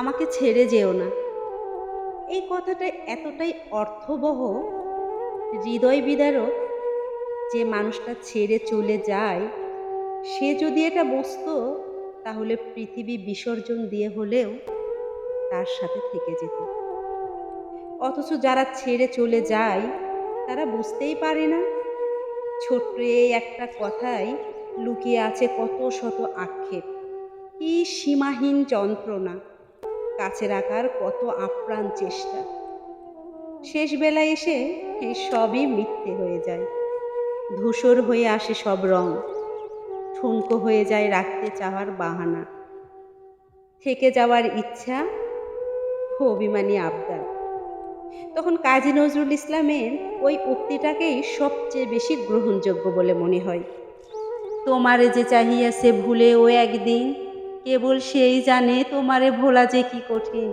আমাকে ছেড়ে যেও না। এই কথাটা এতটাই অর্থবহ হৃদয় বিদারক যে মানুষটা ছেড়ে চলে যায়, সে যদি এটা বুঝতো তাহলে পৃথিবী বিসর্জন দিয়ে হলেও তার সাথে থেকে যেত। অথচ যারা ছেড়ে চলে যায়, তারা বুঝতেই পারে না। ছোট্ট এই একটা কথাই লুকিয়ে আছে কত শত আক্ষেপ। কি সীমাহীন যন্ত্রণা। কাছে রাখার কত আপ্রাণ চেষ্টা। শেষ বেলায় এসে এই সবই মিথ্যে হয়ে যায়। ধূসর হয়ে আসে সব রং। ঠুনকো হয়ে যায় রাখতে চাওয়ার বাহানা। থেকে যাওয়ার ইচ্ছা অভিমানী আবদার। তখন কাজী নজরুল ইসলামের ওই উক্তিটাকেই সবচেয়ে বেশি গ্রহণযোগ্য বলে মনে হয়। তোমারে যে চাহিয়াছে ভুলে ও একদিন কেবল সেই জানে তোমারে ভোলা যে কি কঠিন।